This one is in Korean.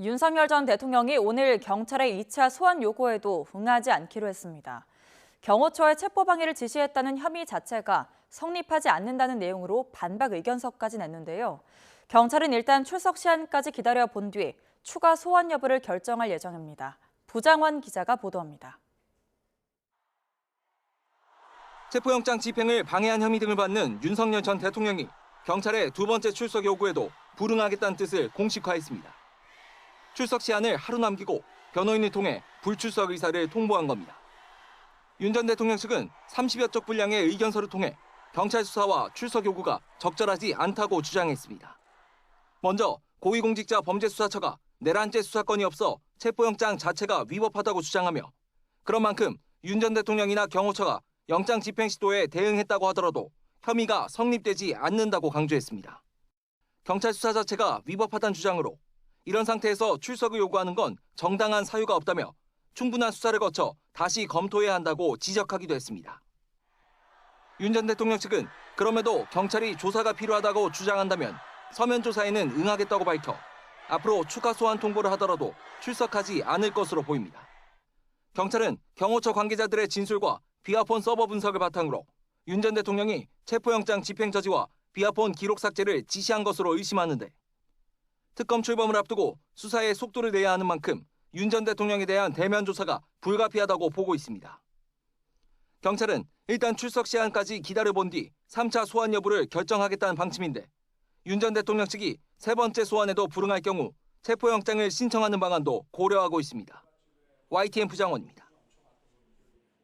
윤석열 전 대통령이 오늘 경찰의 2차 소환 요구에도 응하지 않기로 했습니다. 경호처에 체포방해를 지시했다는 혐의 자체가 성립하지 않는다는 내용으로 반박 의견서까지 냈는데요. 경찰은 일단 출석 시한까지 기다려 본 뒤 추가 소환 여부를 결정할 예정입니다. 부장원 기자가 보도합니다. 체포영장 집행을 방해한 혐의 등을 받는 윤석열 전 대통령이 경찰의 두 번째 출석 요구에도 불응하겠다는 뜻을 공식화했습니다. 출석 시한을 하루 남기고 변호인을 통해 불출석 의사를 통보한 겁니다. 윤 전 대통령 측은 30여 쪽 분량의 의견서를 통해 경찰 수사와 출석 요구가 적절하지 않다고 주장했습니다. 먼저 고위공직자 범죄수사처가 내란죄 수사권이 없어 체포영장 자체가 위법하다고 주장하며 그런 만큼 윤 전 대통령이나 경호처가 영장 집행 시도에 대응했다고 하더라도 혐의가 성립되지 않는다고 강조했습니다. 경찰 수사 자체가 위법하다는 주장으로 이런 상태에서 출석을 요구하는 건 정당한 사유가 없다며 충분한 수사를 거쳐 다시 검토해야 한다고 지적하기도 했습니다. 윤 전 대통령 측은 그럼에도 경찰이 조사가 필요하다고 주장한다면 서면 조사에는 응하겠다고 밝혀 앞으로 추가 소환 통보를 하더라도 출석하지 않을 것으로 보입니다. 경찰은 경호처 관계자들의 진술과 비아폰 서버 분석을 바탕으로 윤 전 대통령이 체포영장 집행 저지와 비아폰 기록 삭제를 지시한 것으로 의심하는데 특검 출범을 앞두고 수사에 속도를 내야 하는 만큼 윤 전 대통령에 대한 대면 조사가 불가피하다고 보고 있습니다. 경찰은 일단 출석 시한까지 기다려본 뒤 3차 소환 여부를 결정하겠다는 방침인데 윤 전 대통령 측이 세 번째 소환에도 불응할 경우 체포영장을 신청하는 방안도 고려하고 있습니다. YTN 부장원입니다.